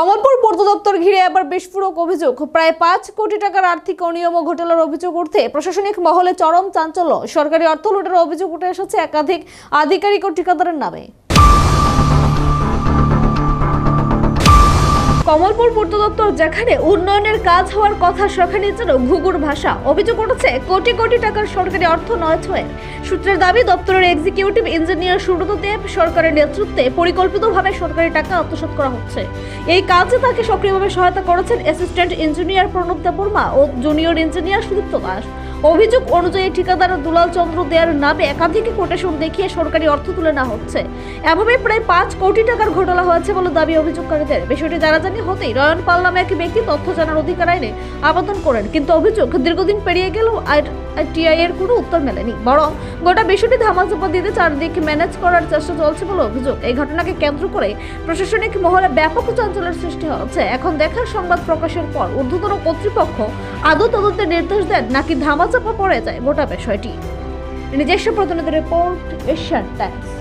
কমলপুর পূর্ত দপ্তর ঘিরে আবার বিস্ফোরক অভিযোগ। প্রায় পাঁচ কোটি টাকার আর্থিক অনিয়ম ও ঘোটালার অভিযোগ উঠতে প্রশাসনিক মহলে চরম চাঞ্চল্য। সরকারি অর্থ লুটের অভিযোগ উঠে এসেছে একাধিক আধিকারিক ও ঠিকাদারের নামে। কমলপুর পূর্ত দপ্তর, যেখানে উন্নয়নের কাজ হওয়ার কথা সেখানে যেন ঘুঘুর ভাষা অভিযোগ উঠেছে, কোটি কোটি টাকার সরকারি অর্থ নয় ছয়ে। সূত্রের দাবি, দপ্তরের এক্সিকিউটিভ ইঞ্জিনিয়ার সুব্রত দেব সরকারের নেতৃত্বে পরিকল্পিতভাবে সরকারি টাকা আত্মসাৎ করা হচ্ছে। এই কাজে তাকে সক্রিয়ভাবে সহায়তা করেছেন অ্যাসিস্ট্যান্ট ইঞ্জিনিয়ার প্রণব দেববর্মা ও জুনিয়র ইঞ্জিনিয়ার সুদীপ্ত দাস। অভিযোগ অনুযায়ী ঠিকাদার দুলাল চন্দ্র দেয়ার নামে একাধিক কোটেশন দেখিয়ে সরকারি অর্থ তুলে নেওয়া হচ্ছে। এভাবে প্রায় পাঁচ কোটি টাকার ঘটনা হয়েছে বলে দাবি অভিযোগকারীদের। বিষয়টি জানাজানি হতেই রয়ন পাল নামে এক ব্যক্তি তথ্য জানার অধিকার আইনে আবেদন করেন। কিন্তু অভিযোগ দীর্ঘদিন পেরিয়ে গেলেও টিআই এর কোনো উত্তর মেলেনি। বরং গোটা বিষয়টি ধামাচাপা দিতে চারদিক ম্যানেজ করার চেষ্টা চলছে বলে অভিযোগ। এই ঘটনাকে কেন্দ্র করে প্রশাসনিক মহলে ব্যাপক চঞ্চলের সৃষ্টি হচ্ছে। এখন দেখার সংবাদ প্রকাশের পর ঊর্ধ্বতন কর্তৃপক্ষ আদৌ তদন্তের নির্দেশ দেন নাকি ধামাচাপা পড়ে যায় গোটা বিষয়টি। নিজস্ব প্রতিনিধি রিপোর্ট এশিয়ান টাইমস।